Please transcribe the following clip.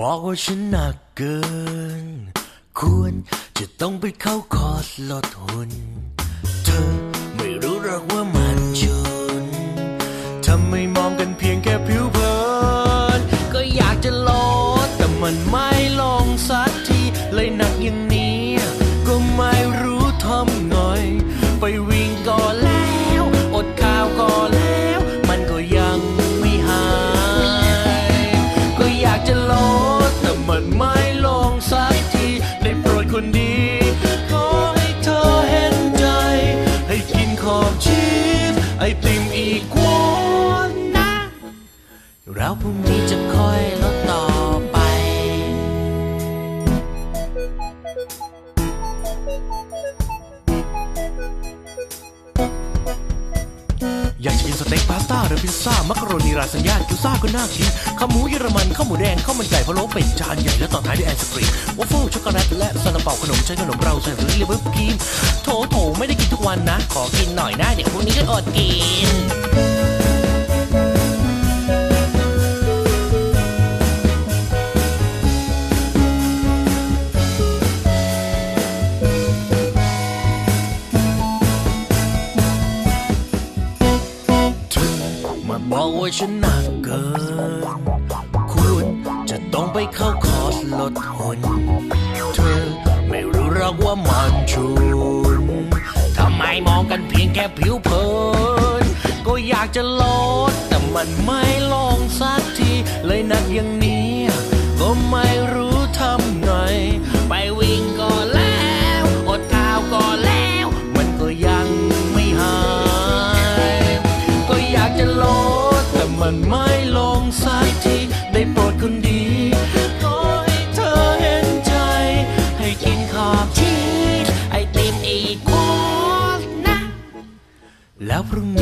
บอกว่าฉันหนักเกิน ควรจะต้องไปเข้าคอร์สลดหุ่นเธอไม่รู้หรอกว่ามันชุนทำไมมองกันเพียงแค่ผิวเผิน ก็อยากจะลดแต่มันไม่ลงสักทีเลยหนักอย่างนี้ ก็ไม่รู้ทำไงไปวิ่ง ไอติมอีกวนนะเราพรุ่งนี้จะคอย หรือพิซซ่า มักโรนีราซานญ่ากิวซ่าก็น่ากินข้าวหมูเยอรมันข้าวหมูแดงข้าวมันไก่พะโล้เป็ดจานใหญ่และต่อท้ายด้วยไอศครีมวอฟเฟิลช็อกโกแลตและซาลาเปาขนมใช้ขนมเราใส่หรือลิเวอร์ครีมโถโถไม่ได้กินทุกวันนะ ขอกินหน่อยนะเดี๋ยวพรุ่งนี้ก็อดกิน มาบอกว่าฉันหนักเกินควรจะต้องไปเข้าคอร์สลดหุ่นเธอไม่รู้รอกว่ามันชุนทำไมมองกันเพียงแค่ผิวเผิน ก็อยากจะลด แต่มันไม่ลงสักที เลยหนักอย่างนี้ ก็ไม่รู้ มันไม่ลงสักทีได้โปรดคนดีขอให้เธอเห็นใจ ให้กินขอบชีไอติมอีกขวนะ แล้วพรุ่งนี้